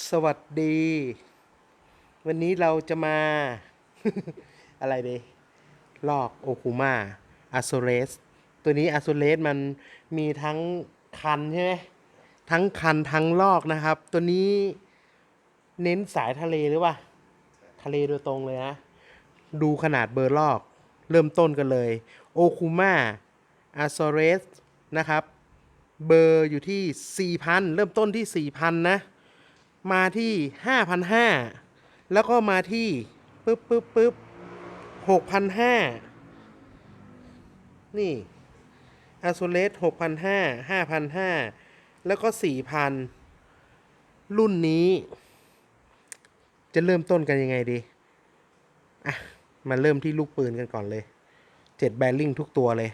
สวัสดี วันนี้เราจะมา อะไรดีลอกโอคุมาอะโซเรส ตัวนี้อะโซเรสมันมีทั้งคันใช่ไหมทั้งคันทั้งลอกนะครับ ตัวนี้เน้นสายทะเลหรือเปล่าทะเลโดยตรงเลยนะ ดูขนาดเบอร์ลอก เริ่มต้นกันเลยโอคุมาอะโซเรสนะครับ เบอร์อยู่ที่ 4,000 เริ่มต้นที่ 4,000 นะ มาที่5,500แล้วก็มาที่ปึ๊บปึ๊บปึ๊บ6,500นี่อาโซเลส6,500 5,500แล้วก็4,000รุ่นนี้ จะเริ่มต้นกันยังไงดี อะ มาเริ่มที่ลูกปืนกันก่อนเลย7แบริ่งทุกตัวเลย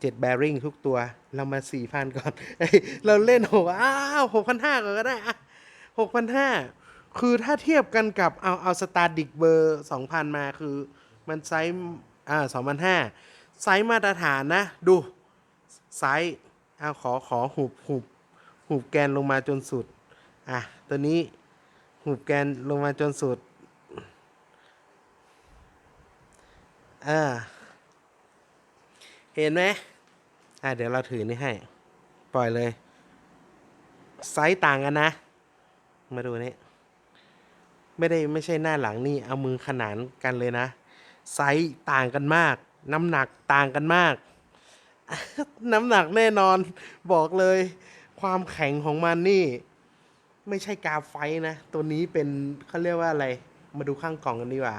เจ็ดแบริ่งทุกตัว เรามาสี่พันก่อน เราเล่นหกอ้าวหกพันห้าก็ได้อะ หกพันห้าคือถ้าเทียบกันกับเอาเอาสตาร์ดิกเบอร์สองพันมาคือมันไซส์อ่าสองพันห้าไซส์มาตรฐานนะ ดูไซส์เอาขอขอหุบหุบหุบแกนลงมาจนสุด อะ ตัวนี้หุบแกนลงมาจนสุดอ่าเห็นไหมอะเดี๋ยวเราถือนี่ให้ ปล่อยเลย ไซส์ต่างกันนะ มาดูนี่ไม่ได้ไม่ใช่หน้าหลังนี่เอามือขนานกันเลยนะ ไซส์ต่างกันมาก น้ำหนักต่างกันมาก น้ำหนักแน่นอนบอกเลย ความแข็งของมันนี่ ไม่ใช่กาไฟนะ ตัวนี้เป็นเขาเรียกว่าอะไร มาดูข้างกล่องกันดีกว่า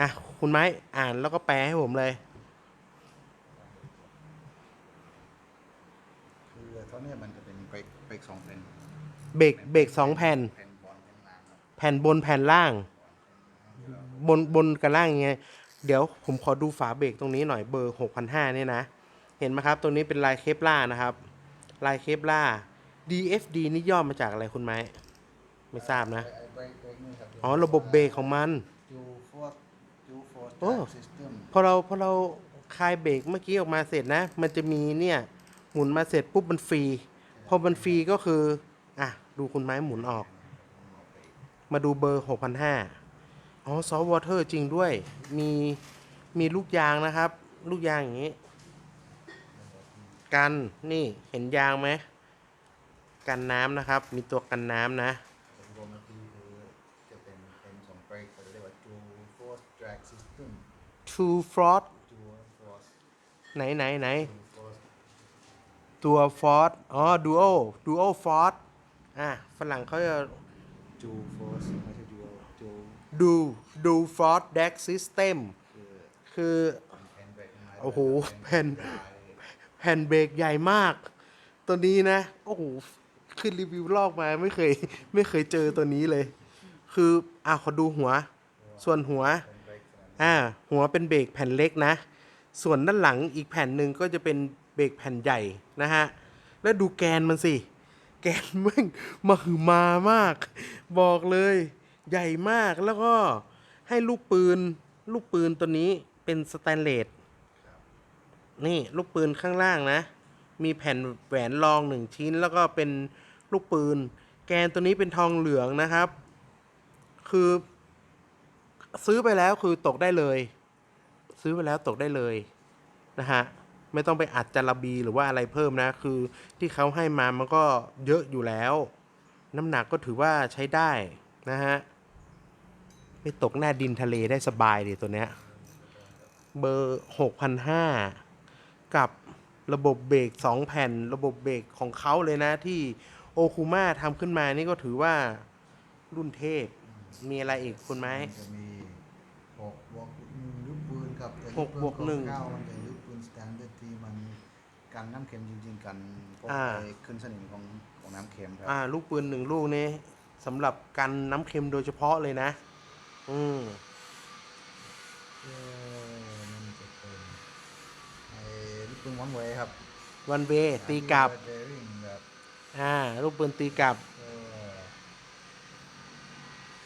อะคุณไม้อ่านแล้วก็แปลให้ผมเลยคือเขาเนี่ยมันจะเป็นเบรกเบรกสองแผ่น เบรกเบรกสองแผ่นแผ่นบอลแผ่นล่างบแผ่นบนแผ่นล่าง บนบนกับล่างยังไง เดี๋ยวผมขอดูฝาเบรกตรงนี้หน่อยเบอร์6,500เนี่ยนะ เห็นไหมครับตรงนี้เป็นลายเคปล่านะครับ ลายเคปล่า DFD นี่ย่อมาจากอะไรคุณไม้ ไม่ทราบนะ อ๋อ ระบบเบรกของมันโอ้พอเราพอเราคลายเบรกเมื่อกี้ออกมาเสร็จนะ มันจะมีเนี่ย หมุนมาเสร็จปุ๊บมันฟรี พอมันฟรีก็คือ ดูคุณไม้หมุนออก มาดูเบอร์6,500อ๋อซอฟต์วอเตอร์จริงด้วย มีมีลูกยางนะครับ ลูกยางอย่างนี้ กันนี่เห็นยางไหม กันน้ำนะครับ มีตัวกันน้ำนะรวมมันคือจะเป็นเป็นสองเบรกเขาจะเรียกว่าจูฟอร์แทร็กซิสเต็ม True Frost จูฟอร์ไหนไหนไหนจูฟอร์ตัว Ford อ๋อ Duo Duo Ford อะฝรั่งเขาจะจูฟอร์ไม่ใช่จูจูดูดู Ford Deck System คือคือแผ่นเบรกข้างในโอ้โหแผ่นปลายแผ่นเบรกใหญ่มาก ตัวนี้นะ โอ้โหขึ้นรีวิวลอกมาไม่เคย ไม่เคยเจอตัวนี้เลย คืออะขอดูหัว ส่วนหัวแผ่นเบรกขนาดนี้อ่า หัวเป็นเบรกแผ่นเล็กนะ ส่วนด้านหลังอีกแผ่นหนึ่งก็จะเป็นเบรกแผ่นใหญ่นะฮะ แล้วดูแกนมันสิ แกนแม่งมาหือมามาก บอกเลย ใหญ่มากแล้วก็ให้ลูกปืน ลูกปืนตัวนี้เป็นสแตนเลสนี่ลูกปืนข้างล่างนะ มีแผ่นแหวนรองหนึ่งชิ้น แล้วก็เป็นลูกปืน แกนตัวนี้เป็นทองเหลืองนะครับ คือ ซื้อไปแล้วคือตกได้เลย ซื้อไปแล้วตกได้เลยนะฮะ ไม่ต้องไปอัดจาระบีหรือว่าอะไรเพิ่มนะ คือที่เขาให้มามันก็เยอะอยู่แล้ว น้ำหนักก็ถือว่าใช้ได้นะฮะไม่ตกหน้าดินทะเลได้สบายดิตัวเนี้ย เบอร์หกพันห้ากับระบบเบรกสองแผ่น ระบบเบรกของเขาเลยนะที่โอคูมาทำขึ้นมานี่ก็ถือว่ารุ่นเทพ มีอะไรอีกคุณไหมมันจะมีหกบวกหนึ่งลูกปืนกับแต่หกบวกหนึ่ง เก้ามันจะลูกปืนสแตนดาร์ดที่มัน กันน้ำเค็มจริง ๆ กันพวกอ่า ไอ้ขึ้นสนิมของของน้ำเค็มครัอ่า ลูกปืนหนึ่งลูกนี้สำหรับกันน้ำเค็มโดยเฉพาะเลยนะ อืม เอ่อมันจะเป็นไอ้ลูกปืนวันเวครับวันเวตีกลับเบริ่งแบบอ่า ลูกปืนตีกลับ เอ่อ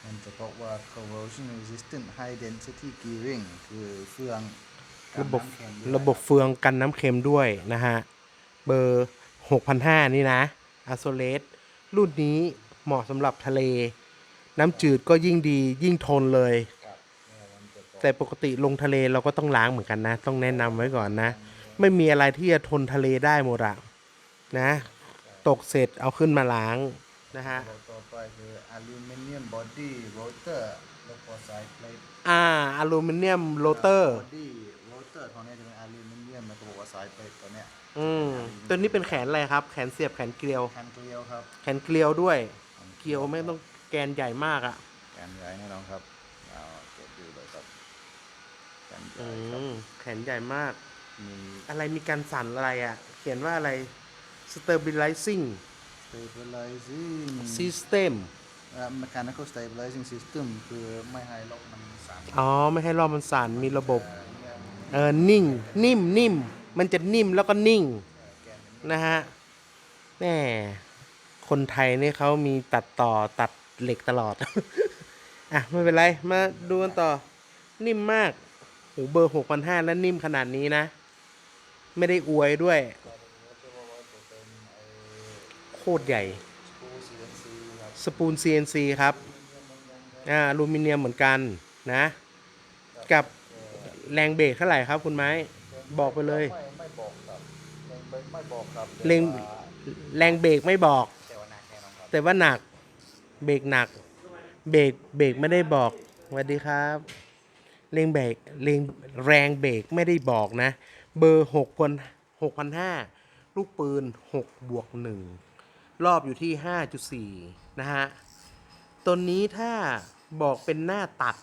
มันจะบอกว่า corrosion resistant high density gearing คือเฟืองกัน ระบบน้ำเค็มด้วยระบบเฟืองกันน้ำเค็มด้วยนะฮะ เบอร์ 6,500 นี่นะอาโซเลสรุ่นนี้เหมาะสำหรับทะเล น้ำจืดก็ยิ่งดียิ่งทนเลยครับเนี่ยมันจะตกแต่ปกติลงทะเลเราก็ต้องล้างเหมือนกันนะ ต้องแนะนำไว้ก่อนนะ ไม่มีอะไรที่จะทนทะเลได้หมดอะนะ ตกเสร็จเอาขึ้นมาล้างนะฮะตัวต่อไปคืออลูมิเนียมบอดี้โรเตอร์แล้วก็สายเพลทอ่าอลูมิเนียมโรเตอร์บอดี้โรเตอร์ตัวเนี้ยจะเป็นอลูมิเนียมแล้วก็บอกว่าสายเพลทตัวเนี้ยอืมตัวนี้เป็นแขนอะไรครับ แขนเสียบแขนเกลียวคันเกลียวครับ แขนเกลียวด้วย เกลียวไม่ต้องแกนใหญ่มากอะแกนใหญ่แน่นอนครับเอาเก็บดูเลยครับแกนใหญ่อืครับมแขนใหญ่มาก มีอะไรมีการสั่นอะไรอะเขียนว่าอะไร stabilizing stabilizing system อ่า mechanical stabilizing system คือไม่ให้ล็อกมันสั่นอ๋อ ไม่ให้รอบมันสั่นมีระบบอ่าเนี่ย เออนิ่ง นิ่มนิ่มมันจะนิ่มแล้วก็นิ่งนะฮะแน่คนไทยนี่เขามีตัดต่อตัดเหล็กตลอด อะ ไม่เป็นไร มาดูกันต่อ นิ่มมากโหเบอร์หกพันห้าแล้วนิ่มขนาดนี้นะ ไม่ได้อวยด้วย โคตรใหญ่ สปูน CNC ครับ อ่าอลูมิเนียมเหมือนกันนะ กับ แรงเบรกเท่าไหร่ครับ คุณไม้ บอกไปเลย ไม่ไม่บอกครับไม่ไม่บอกครับเร่งแรงเบรกไม่บอก แต่ว่าหนักแน่นอนครับแต่ว่าหนัก เบรกหนัก เบรกเบรกไม่ได้บอกสวัสดีครับเร่งเบรกเร่งแรงเบรกไม่ได้บอกนะ เบอร์หกพันหกพันห้าลูกปืนหกบวกหนึ่งรอบอยู่ที่ห้าจุดสี่นะฮะตัวนี้ถ้าบอกเป็นหน้าตัด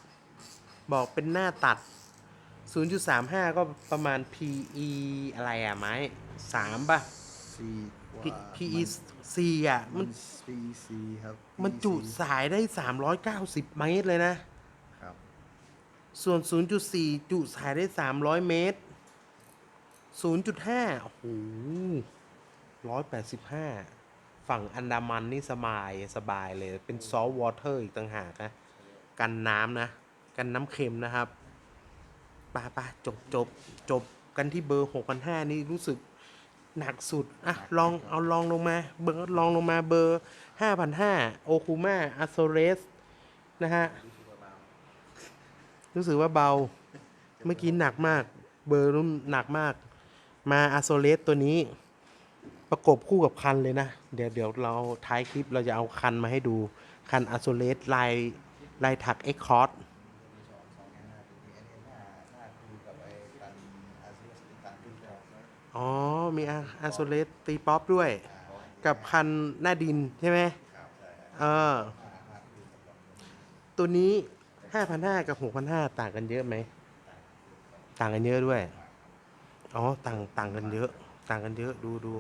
บอกเป็นหน้าตัด 0.35 ก็ประมาณ PE อะไรอะไม้สามป่ะซีกว่า P- PE C อะมัมันน ซีซีครับ มันจุ PEC สายได้ 390 เมตรเลยนะ ครับ ส่วน 0.4 จุสายได้ 300 เมตร 0.5 โอ้โห185 ฝั่งอันดามันนี่สบาย สบายเลย เป็นซอฟต์วอเตอร์อีกต่างหากนะ กันน้ำนะ กันน้ำเค็มนะครับ ปาปาจบจบจบกันที่เบอร์6,500นี่รู้สึกหนักสุด อะ ลองเอาลองลงมา เบอร์ลองลงมาเบอร์5,500โอคูมาอัโซเรส นะฮะ รู้สึกว่าเบา เมื่อกี้หนักมาก เบอร์รุ่นหนักมาก มาอัโซเรสตัวนี้ ประกบคู่กับคันเลยนะ เดี๋ยวเดี๋ยวเราท้ายคลิปเราจะเอาคันมาให้ดู คันอัโซเรสลายลายถักเอ็กคอร์สองสองอย่างหน้าตัวนี้อันนี้หน้าหน้าคือกับไอ้กันอาเซียสกันที่เรา อ๋อ มีอัโซเรสตีป๊อปด้วย กับคันหน้าดินใช่ไหมเออ ตัวนี้5,500กับ6,500ต่างกันเยอะไหม ต่างกันเยอะด้วย อ๋อ ต่างต่างกันเยอะ ต่างกันเยอะ ดูดู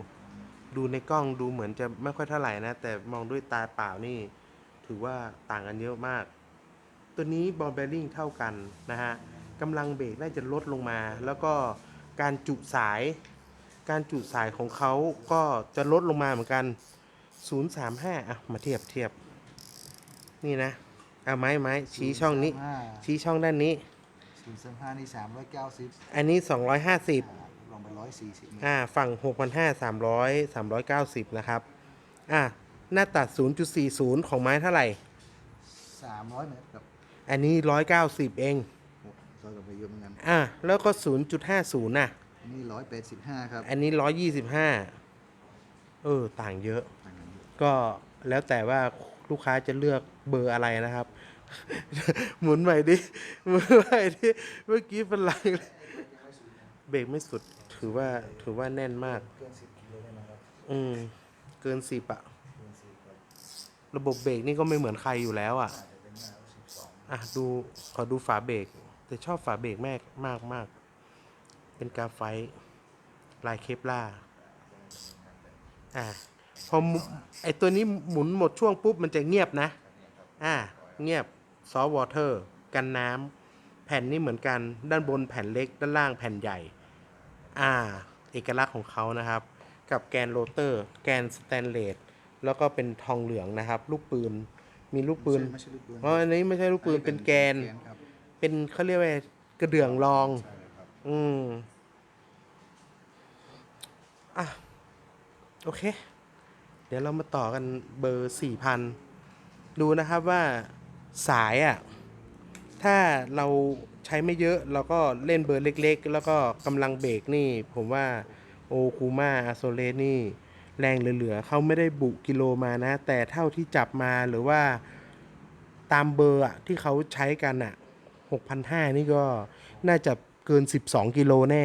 ดูในกล้องดูเหมือนจะไม่ค่อยเท่าไหร่นะ แต่มองด้วยตาเปล่านี่ ถือว่าต่างกันเยอะมาก ตัวนี้บอลเบลลิงเท่ากันนะฮะกำลังเบรกน่าจะลดลงมา แล้วก็การจุสาย การจุสายของเขาก็จะลดลงมาเหมือนกัน 035อะมาเทียบเทียบ นี่นะเอาไม้ไม้ชี้ช่องนี้ ชี้ช่องด้านนี้ศูนย์สามห้านี่สามร้อยเก้าสิบอันนี้ 250 ลงไปร้อยสี่สิบอ่าฝั่ง 6,500 300 390 นะครับ อ่าหน้าตัด 0.40 ของไม้เท่าไหร่ สามร้อยเมตรครับอันนี้ 190 เองโอ้ซอยกับไปเยอะเหมือนกัน อ่าแล้วก็ 0.50 น่ะ นี่ร้อยแปดสิบห้าครับอันนี้125เออ ต่างเยอะต่างกันเยอะ ก็แล้วแต่ว่าลูกค้าจะเลือกเบอร์อะไรนะครับ หมุนใหม่ดิหมุนใหม่ดิเมื่อกี้เป็นไรเลยเบรกไม่สุดถือว่าถือว่าแน่นมาก เกินสิบกิโลเลยนะครับอืมเกินสิบอะเกินสิบครับระบบเบรกนี่ก็ไม่เหมือนใครอยู่แล้วอะอาจจะเป็นหน้าสิบสองอะดูขอดูฝาเบรกแต่ชอบฝาเบรกแม่มากมาก เป็นกาไฟต์ลายเคปล่าอะพอหมุไอตัวนี้หมุนหมดช่วงปุ๊บมันจะเงียบนะ อ่า เงียบซอฟต์วอเตอร์กันน้ำแผ่นนี่เหมือนกันด้านบนแผ่นเล็กด้านล่างแผ่นใหญ่ อ่า เอกลักษณ์ของเขานะครับ กับแกนโรเตอร์ แกนสแตนเลสแล้วก็เป็นทองเหลืองนะครับ ลูกปืนมีลูกปืนไม่ใช่ลูกปืนอ๋ออันนี้ไม่ใช่ลูกปืนเป็นแกน ครับ เป็นเขาเรียกว่ากระเดื่องรอง ใช่ครับ อืม อะ โอเค เดี๋ยวเรามาต่อกันเบอร์สี่พันดูนะครับว่าสายอะ ถ้าเราใช้ไม่เยอะเราก็เล่นเบอร์เล็กๆ แล้วก็กำลังเบรกนี่ ผมว่าโอคูมาอาโซเลนี่ แรงเหลือๆเขาไม่ได้บุกิโลมานะ แต่เท่าที่จับมาหรือว่าตามเบอร์อะที่เขาใช้กันอะ6,500 นี่ก็น่าจะ เกิน 12 กิโลแน่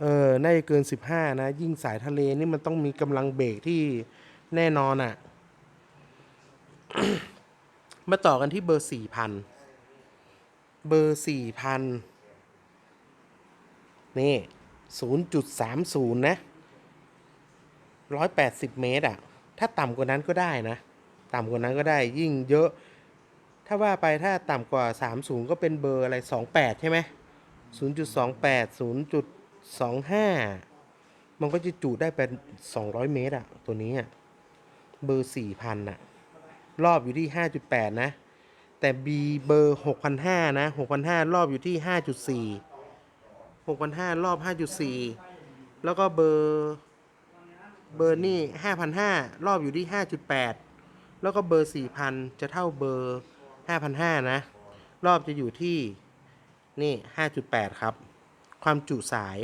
เออน่าจะเกิน 15 นะ ยิ่งสายทะเลนี่มันต้องมีกำลังเบรกที่แน่นอนอะมาต่อกันที่เบอร์ 4,000 เบอร์ 4,000 นี่ 0.30 นะ 180 เมตรอะ ถ้าต่ำกว่านั้นก็ได้นะ ต่ำกว่านั้นก็ได้ยิ่งเยอะ ถ้าว่าไปถ้าต่ำกว่า 30 ก็เป็นเบอร์อะไร 28 ใช่ไหม 0.28 0.25 มันก็จะจุได้เป็น 200 เมตรอะตัวนี้อะเบอร์ 4,000อะรอบอยู่ที่ 5.8 นะ แต่ B เบอร์ 6,500 นะ 6,500 รอบอยู่ที่ 5.4 6,500 รอบ 5.4 แล้วก็เบอร์ เบอร์นี่ 5,500 รอบอยู่ที่ 5.8 แล้วก็เบอร์ 4,000 จะเท่าเบอร์ 5,500 นะ รอบจะอยู่ที่ นี่ 5.8 ครับ ความจุสาย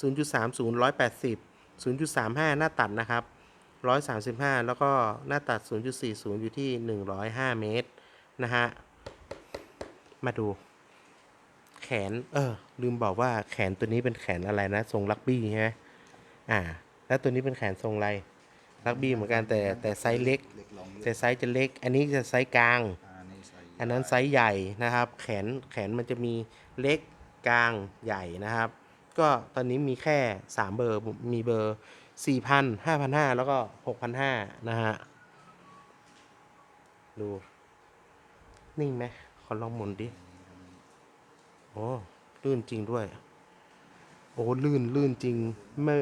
0.30 180 0.35 หน้าตัดนะครับ 135 แล้วก็หน้าตัด 0.40 อยู่ที่ 105 เมตร นะฮะ มาดู แขน เออ ลืมบอกว่าแขนตัวนี้เป็นแขนอะไรนะ ทรงลักบี้ใช่ไหมอ่า แล้วตัวนี้เป็นแขนทรงอะไรลักบี้เหมือนกันแต่แต่ไซส์เล็กแต่ไซส์จะเล็ก อันนี้จะไซส์กลาง อันนั้นไซส์ใหญ่นะครับ แขนแขนมันจะมีเล็กกลางใหญ่นะครับ ก็ตอนนี้มีแค่ 3 เบอร์มีเบอร์ 4,000 5,500 แล้วก็ 6,500 นะฮะ ดู นิ่งไหมขอลองหมุนดิ โอ้ ลื่นจริงด้วย โอ้ ลื่นลื่นจริง ไม่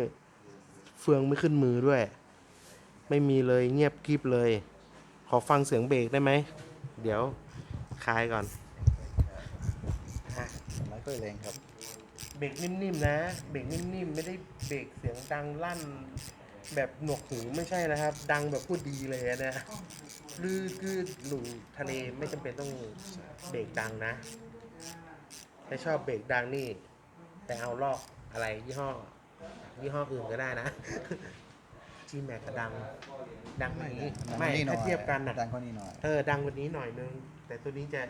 เฟืองไม่ขึ้นมือด้วย ไม่มีเลยเงียบกริบเลย ขอฟังเสียงเบรกได้ไหม เดี๋ยว คลายก่อนไม่ค่อยแรงครับ เบรกนิ่มๆนะ เบรกนิ่มๆ ไม่ได้เบรกเสียงดังลั่น แบบหนวกหูไม่ใช่นะครับ ดังแบบพูดดีเลยอะเนี่ยลือคือหลุงทะเลไม่จำเป็นต้องเบรกดังนะถ้าชอบเบรกดังนี่ แต่เอาลอกอะไรยี่ห้อยี่ห้ออื่นก็ได้นะ จีแม็กก็ดัง ดังกว่านี้ไม่ดังกว่ถ้าเทียบกันหนะดังกว่านี้หน่อยเออดังกว่านี้หน่อยนึง แต่ตัวนี้จะ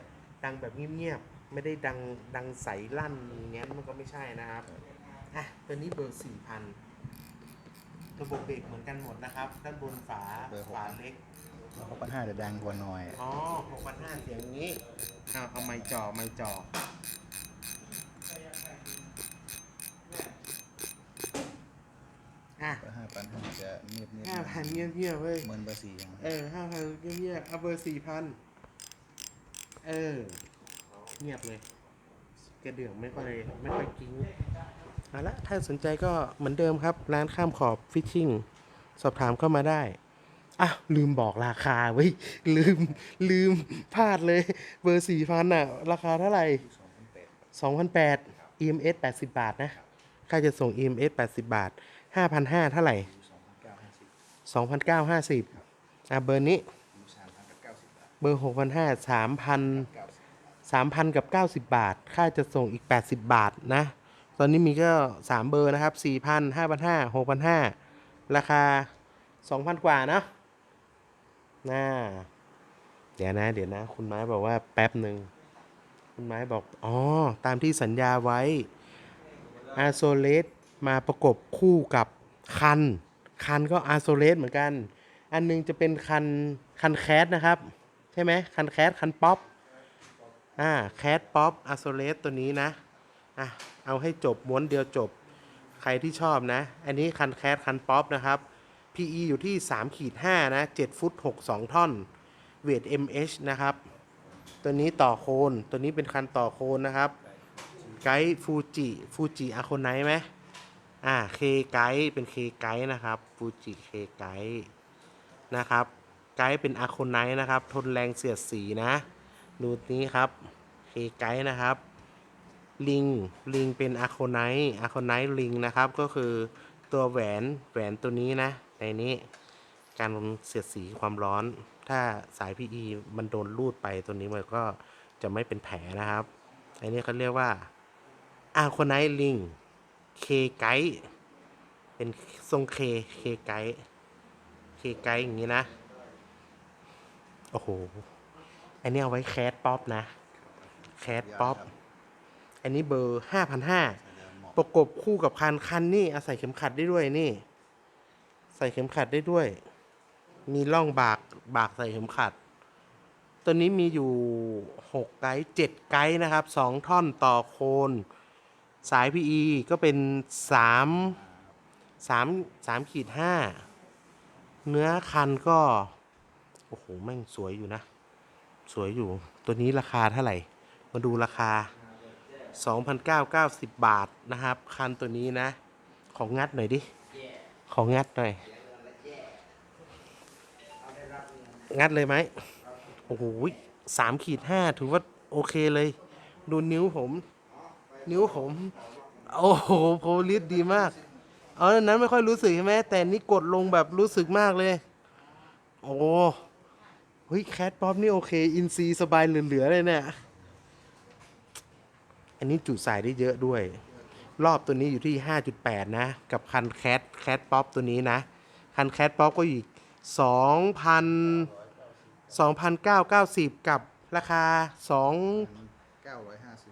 ดังแบบเงียบๆไม่ได้ดังดังใสลั่นอย่างงั้นมันก็ไม่ใช่นะครับอะตัวนี้เบอร์สี่พันระบบเบรกเหมือนกันหมดนะครับ ด้านบนฝาเบอร์หกฝาเล็กแล้วก็ปัญหาจะดังกว่าหน่อย อ๋อหกพันห้าเสียงนี้เอาเอาไม้จ่อไม้จ่ออะ ก็ห้าปัญหาจะ เงียบเงียบห้าพันเงียบๆเว้ยเหมือนเบอร์สี่ยังเออห้าพันเงียบๆเอาเบอร์สี่พันเออ เงียบเลยกระเดื่องไม่ค่อยไม่ค่อยกิ้งเอาละถ้าสนใจก็เหมือนเดิมครับ ร้านข้ามขอบฟิชชิ่งสอบถามเข้ามาได้อะลืมบอกราคาเว้ยลืมลืมพลาดเลย เบอร์สี่พันอะ ราคาเท่าไหร่สองพันแปด2,008 EMS 80 บาทนะ ค่าจะส่ง EMS 80 บาท 5,500เท่าไหร่ สองพันเก้าห้าสิบ2,950อะเบอร์นี้สามพันกับเก้าสิบบาทเบอร์6,500 3,000เก้าสิบ3,000กับ90บาทค่าจะส่งอีก80บาทนะ ตอนนี้มีก็3เบอร์นะครับ4,000 5,500 6,500ราคา2,000กว่าเนอะน่าเดี๋ยวนะ เดี๋ยวนะ คุณไม้บอกว่าแป๊บหนึ่ง คุณไม้บอก อ๋อ ตามที่สัญญาไว้อาโซเลสมาประกบคู่กับคัน คันก็อาโซเลสเหมือนกัน อันหนึงจะเป็นคันคันแคสนะครับ ใช่ไหมคันแคสคันป๊อปอ่าแคสป๊อปอาโซเลสตัวนี้นะอะเอาให้จบม้วนเดียวจบใครที่ชอบนะ อันนี้คันแคสคันป๊อปนะครับ PE อยู่ที่3ขีด5นะ7ฟุต6 2 ท่อน เวท MH นะครับ ตัวนี้ต่อโคน ตัวนี้เป็นคันต่อโคนนะครับ ไกด์ฟูจิ ฟูจิอาโคนไนไหม อ่าเคไกด์เป็นเคไกด์นะครับฟูจิเคไกด์นะครับไกด์เป็นอาโคนไนนะครับ ทนแรงเสียดสีนะ ดูนี้ครับเคไกด์นะครับ ลิง ลิงเป็นอาโคไนอาโคไนลิงนะครับ ก็คือตัวแหวน แหวนตัวนี้นะ ในนี้ การเสียดสีความร้อน ถ้าสาย PE มันโดนรูดไปตัวนี้มันก็จะไม่เป็นแผลนะครับ อันนี้เขาเรียกว่าอาโคไนลิง เคไกด์เป็นทรงเคเคไกด์เคไกด์อย่างนี้นะ โอ้โห อันนี้เอาไว้แคสป๊อปนะ แคสป๊อป อันนี้เบอร์ห้าพันห้าประกบคู่กับคันคันนี่อาศัยเข็มขัดได้ด้วยนี่ ใส่เข็มขัดได้ด้วย มีร่องบากบากใส่เข็มขัด ตัวนี้มีอยู่หกไกด์เจ็ดไกด์นะครับสองท่อนต่อโคน สาย PE ก็เป็นสามสามสามขีดห้าเนื้อคันก็ โอ้โห แม่งสวยอยู่นะ สวยอยู่ ตัวนี้ราคาเท่าไหร่ มาดูราคา 2,990 บาทนะครับ คันตัวนี้นะ ของงัดหน่อยดิ ของงัดหน่อย งัดเลยไหม โอ้โหสามขีดห้าถือว่าโอเคเลย ดูนิ้วผม นิ้วผม โอ้โหโพลิสดีมาก เอาอันนั้นไม่ค่อยรู้สึกใช่ไหมแต่นี่กดลงแบบรู้สึกมากเลย โอ้เฮ้ยแคทป๊อปนี่โอเค อินซีสบายเหลือๆเลยเนี่ยอันนี้จุใส่ได้เยอะด้วย รอบตัวนี้อยู่ที่ 5.8 นะ กับคันแคทแคทป๊อปตัวนี้นะ คันแคทป๊อปก็อยู่อีก2,000 2,990 กับราคา 2 เก้าร้อยห้าสิ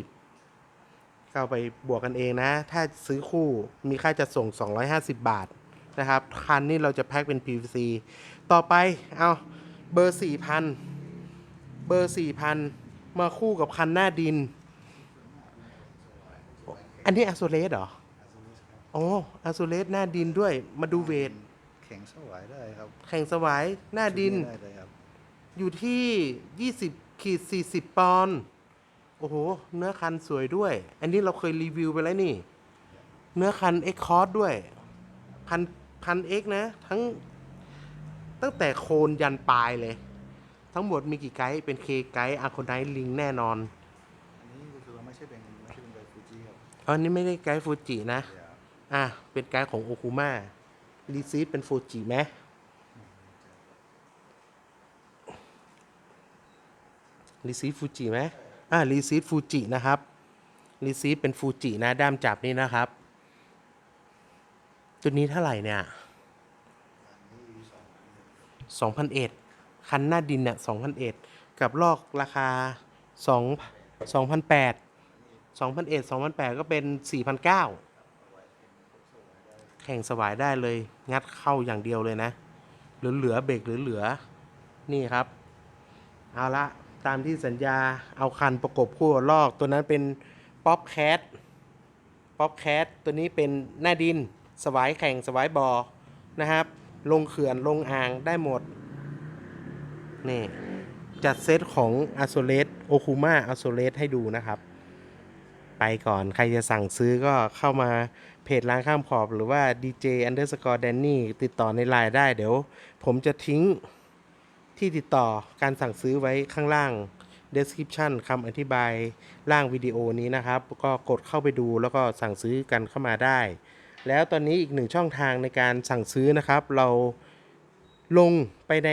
บ2,950เข้าไปบวกกันเองนะ ถ้าซื้อคู่มีค่าจะส่ง 250 บาทนะครับ คันนี้เราจะแพ็คเป็น PVC ต่อไป เอาเบอร์ 4,000 เบอร์ 4,000 มาคู่กับคันหน้าดิน อันนี้อะโซเลสเหรอ โอ้อะโซเลสหน้าดินด้วย มาดูเวท แข็งสวายได้ครับแข่งสวายหน้าดินได้เลยครับอยู่ที่20 ขีด40 ปอนด์โอ้โห เนื้อคันสวยด้วย อันนี้เราเคยรีวิวไปแล้วนี่ เนื้อคัน X c o r s ด้วยพันพัน X นะ ทั้ง ตั้งแต่โคนยันปลายเลย ทั้งหมดมีกี่ไกด์เป็นเคไกด์อาร์โคไนลิงแน่นอน อันนี้ก็คือว่าไม่ใช่เป็นไม่ใช่เป็นไบฟูจิครับอันนี้ไม่ได้ไกด์ฟูจินะเดี๋ยวอะ เป็นไกด์ของโอคุมารีซีฟเป็นฟูจิไหม รีซีฟฟูจิไหมอะรีซีฟฟูจินะครับรีซีเป็นฟูจินะด้ามจับนี่นะครับตัวนี้เท่าไหร่เนี่ยสองพันเอ็ดคันหน้าดินเนี่ยสองพันเอ็ดกับลอกราคาสองสองพันแปดสองพันเอ็ดสองพันแปดก็เป็นสี่พันเก้าแข่งสวายได้เลย งัดเข้าอย่างเดียวเลยนะเหลือเบรกเหลือ นี่ครับ เอาละ ตามที่สัญญาเอาคันประกบคู่ลอก ตัวนั้นเป็นป๊อปแคทป๊อปแคทตัวนี้เป็นหน้าดิน สวายแข่งสวายบอนะครับ ลงเขื่อนลงอ่างได้หมด นี่ จัดเซตของอ s o l e t o k u m a a s o l e t ให้ดูนะครับ ไปก่อนใครจะสั่งซื้อก็เข้ามาเพจร้านข้ามขอบหรือว่า DJ underscore Danny ติดต่อในไลน์ได้เดี๋ยว ผมจะทิ้ง ที่ติดต่อการสั่งซื้อไว้ข้างล่าง description คำอธิบายล่างวิดีโอนี้นะครับ ก็กดเข้าไปดูแล้วก็สั่งซื้อกันเข้ามาได้ แล้วตอนนี้อีกหนึ่งช่องทางในการสั่งซื้อนะครับ เราลงไปใน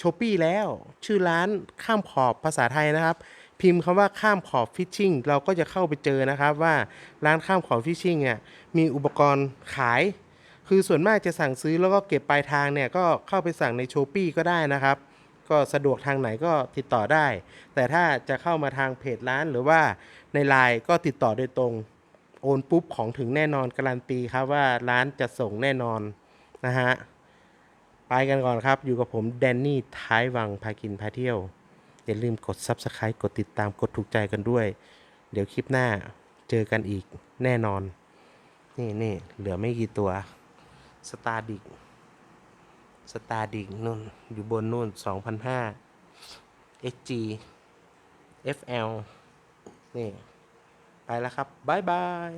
s h อ p e e แล้ว ชื่อร้านข้ามขอบภาษาไทยนะครับ พิมพ์คำว่าข้ามขอบฟิชชิ่งเราก็จะเข้าไปเจอนะครับว่าร้านข้ามขอบฟิชชิ่งเนี่ยมีอุปกรณ์ขาย คือส่วนมากจะสั่งซื้อแล้วก็เก็บปลายทางเนี่ยก็เข้าไปสั่งใน s h อ p e e ก็ได้นะครับ ก็สะดวกทางไหนก็ติดต่อได้ แต่ถ้าจะเข้ามาทางเพจร้านหรือว่าในไลน์ก็ติดต่อโดยตรงโอนปุ๊บของถึงแน่นอนการันตีครับว่าร้านจะส่งแน่นอนนะฮะไปกันก่อนครับ อยู่กับผมแดนนี่ท้ายวังพากินพาเที่ยว อย่าลืมกด Subscribe กดติดตามกดถูกใจกันด้วย เดี๋ยวคลิปหน้าเจอกันอีกแน่นอน นี่นี่เหลือไม่กี่ตัว สตาร์ดิกสตาร์ดิกนู่น อยู่บนนู่น 2,500 SG FL นี่ ไปแล้วครับ บ๊ายบาย